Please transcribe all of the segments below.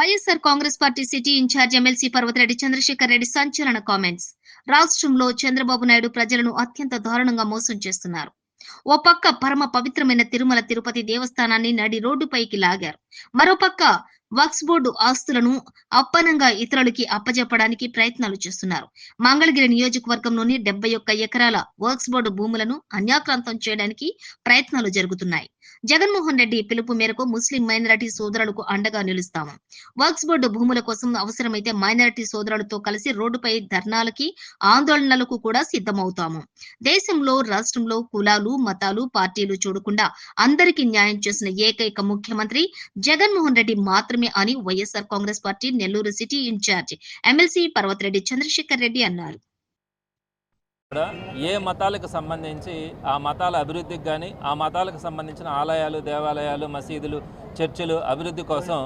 YSR Congress party city incharge MLC Parvathireddy Chandrasekhar Reddy సంచలన comments. రాష్ట్రంలో చంద్రబాబు నాయుడు ప్రజలను అత్యంత దారుణంగా మోసం చేస్తున్నారు. ఓ పక్క పరమ పవిత్రమైన తిరుమల తిరుపతి దేవస్థానాన్ని నడి రోడ్డుపైకి లాగారు. మరోపక్క వక్స్ బోర్డు ఆస్తులను అప్పనంగా ఇతరులకి అప్పజెప్పడానికి ప్రయత్నాలు చేస్తున్నారు. మంగళగిరి నియోజకవర్గంలోని డెబ్బై ఒక్క ఎకరాల వర్క్స్ బోర్డు భూములను అన్యాక్రాంతం చేయడానికి ప్రయత్నాలు జరుగుతున్నాయి. జగన్మోహన్ రెడ్డి పిలుపు మేరకు ముస్లిం మైనారిటీ సోదరులకు అండగా నిలుస్తాము. వర్క్స్ బోర్డు భూముల కోసం అవసరమైతే మైనారిటీ సోదరులతో కలిసి రోడ్డుపై ధర్నాలకి ఆందోళనలకు కూడా సిద్ధమవుతాము. దేశంలో రాష్ట్రంలో కులాలు మతాలు పార్టీలు చూడకుండా అందరికీ న్యాయం చేసిన ఏకైక ముఖ్యమంత్రి జగన్మోహన్ రెడ్డి మాత్రమే అని YSR Congress party Nellore city incharge MLC Parvathareddy Chandrasekhar Reddy అన్నారు. ఏ మతాలకు సంబంధించి ఆ మతాల అభివృద్ధికి కానీ ఆ మతాలకు సంబంధించిన ఆలయాలు దేవాలయాలు మసీదులు చర్చిలు అభివృద్ధి కోసం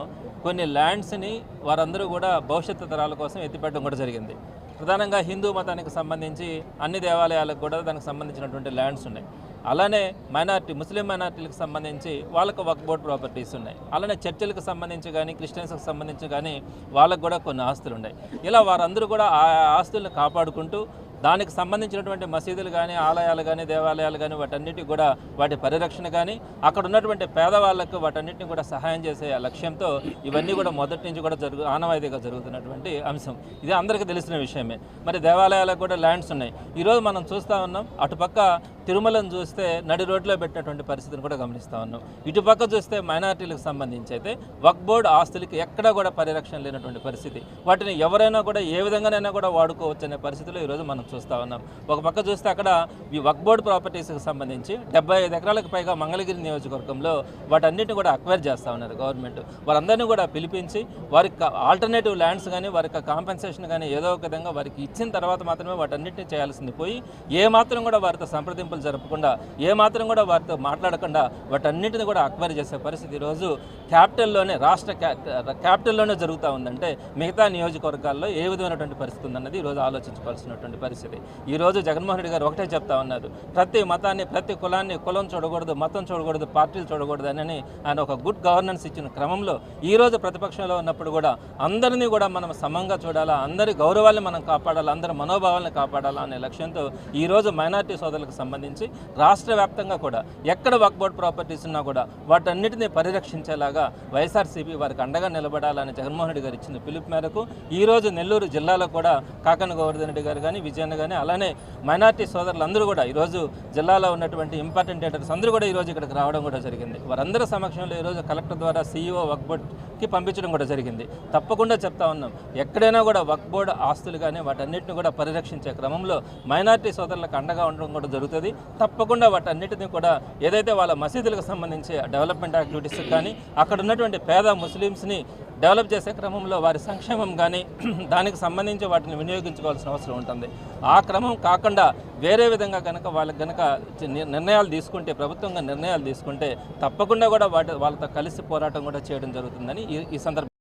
కొన్ని ల్యాండ్స్ని వారందరూ కూడా భవిష్యత్తు తరాల కోసం ఎత్తిపెట్టడం కూడా జరిగింది. ప్రధానంగా హిందూ మతానికి సంబంధించి అన్ని దేవాలయాలకు కూడా దానికి సంబంధించినటువంటి ల్యాండ్స్ ఉన్నాయి. అలానే మైనార్టీ ముస్లిం మైనార్టీలకు సంబంధించి వాళ్ళకు వక్ బోర్డ్ ప్రాపర్టీస్ ఉన్నాయి. అలానే చర్చిలకు సంబంధించి కానీ క్రిస్టియన్స్కి సంబంధించి కానీ వాళ్ళకు కూడా కొన్ని ఆస్తులు ఉన్నాయి. ఇలా వారందరూ కూడా ఆ ఆస్తులను కాపాడుకుంటూ దానికి సంబంధించినటువంటి మసీదులు కానీ ఆలయాలు కానీ దేవాలయాలు కానీ వాటన్నిటికి కూడా వాటి పరిరక్షణ కానీ అక్కడ ఉన్నటువంటి పేదవాళ్ళకు వాటన్నిటిని కూడా సహాయం చేసే లక్ష్యంతో ఇవన్నీ కూడా మొదటి నుంచి కూడా జరుగు ఆనవాయితీగా జరుగుతున్నటువంటి అంశం. ఇది అందరికీ తెలిసిన విషయమే. మరి దేవాలయాలకు కూడా ల్యాండ్స్ ఉన్నాయి. ఈరోజు మనం చూస్తూ ఉన్నాం అటుపక్క తిరుమలను చూస్తే నడి రోడ్లో పెట్టినటువంటి పరిస్థితిని కూడా గమనిస్తూ ఉన్నాం. ఇటుపక్క చూస్తే మైనార్టీలకు సంబంధించి అయితే వక్ బోర్డు ఆస్తులకి ఎక్కడా కూడా పరిరక్షణ లేనటువంటి పరిస్థితి. వాటిని ఎవరైనా కూడా ఏ విధంగానైనా కూడా వాడుకోవచ్చు అనే పరిస్థితిలో ఈరోజు మనం చూస్తూ ఉన్నాం. ఒక పక్క చూస్తే అక్కడ ఈ వక్ బోర్డు ప్రాపర్టీస్కి సంబంధించి డెబ్బై ఐదు ఎకరాలకు పైగా మంగళగిరి నియోజకవర్గంలో వాటన్నిటిని కూడా అక్వైర్ చేస్తూ ఉన్నారు గవర్నమెంట్. వారందరినీ కూడా పిలిపించి వారికి ఆల్టర్నేటివ్ ల్యాండ్స్ కానీ వారికి కాంపెన్సేషన్ కానీ ఏదో ఒక విధంగా వారికి ఇచ్చిన తర్వాత మాత్రమే వాటన్నిటిని చేయాల్సింది పోయి ఏ మాత్రం కూడా వారితో సంప్రదింపులు జరపకుండా ఏ మాత్రం కూడా వారితో మాట్లాడకుండా వాటన్నిటిని కూడా అక్వైర్ చేసే పరిస్థితి ఈరోజు క్యాపిటల్లోనే రాష్ట్ర క్యాపిటల్లోనే జరుగుతూ ఉందంటే మిగతా నియోజకవర్గాల్లో ఏ విధమైనటువంటి పరిస్థితి ఉందన్నది ఈరోజు ఆలోచించుకోవాల్సినటువంటి పరిస్థితి. ఈరోజు జగన్మోహన్ రెడ్డి గారు ఒకటే చెప్తా ఉన్నారు. ప్రతి మతాన్ని ప్రతి కులాన్ని కులం చూడకూడదు మతం చూడకూడదు పార్టీలు చూడకూడదు అని ఆయన ఒక గుడ్ గవర్నెన్స్ ఇచ్చిన క్రమంలో ఈ రోజు ప్రతిపక్షంలో ఉన్నప్పుడు కూడా అందరినీ కూడా మనం సమంగా చూడాలా అందరి గౌరవాన్ని మనం కాపాడాలా అందరి మనోభావాలను కాపాడాలా అనే లక్ష్యంతో ఈ రోజు మైనార్టీ సోదరులకు సంబంధించి రాష్ట్ర వ్యాప్తంగా కూడా ఎక్కడ వక్ బోర్డ్ ప్రాపర్టీస్ ఉన్నా కూడా వాటన్నిటిని పరిరక్షించేలాగా వైఎస్ఆర్సీపీ వారికి అండగా నిలబడాలని జగన్మోహన్ రెడ్డి గారు ఇచ్చిన పిలుపు మేరకు ఈ రోజు నెల్లూరు జిల్లాలో కూడా కాకన గోవర్ధన్ రెడ్డి గారు కానీ విజయన్న కానీ అలానే మైనార్టీ సోదరులందరూ కూడా ఈరోజు జిల్లాలో ఉన్నటువంటి ఇంపార్టెంట్ లీడర్స్ అందరూ కూడా ఈరోజు ఇక్కడికి రావడం కూడా జరిగింది. వారందరి సమక్షంలో ఈరోజు కలెక్టర్ ద్వారా సీఈఓ వక్ బోర్డ్కి పంపించడం కూడా జరిగింది. తప్పకుండా చెప్తా ఉన్నాం ఎక్కడైనా కూడా వక్ బోర్డ్ ఆస్తులు కానీ వాటన్నిటిని కూడా పరిరక్షించే క్రమంలో మైనార్టీ సోదరులకు అండగా ఉండడం కూడా జరుగుతుంది. తప్పకుండా వాటన్నిటిని కూడా ఏదైతే వాళ్ళ మసీదులకు సంబంధించి డెవలప్మెంట్ యాక్టివిటీస్ కానీ అక్కడ ఉన్నటువంటి పేద ముస్లిమ్స్ని డెవలప్ చేసే క్రమంలో వారి సంక్షేమం కానీ దానికి సంబంధించి వాటిని వినియోగించుకోవాల్సిన అవసరం ఉంటుంది. ఆ క్రమం కాకుండా వేరే విధంగా కనుక వాళ్ళకి కనుక నిర్ణయాలు తీసుకుంటే ప్రభుత్వంగా నిర్ణయాలు తీసుకుంటే తప్పకుండా కూడా వాటి వాళ్ళతో కలిసి పోరాటం కూడా చేయడం జరుగుతుందని ఈ ఈ సందర్భంగా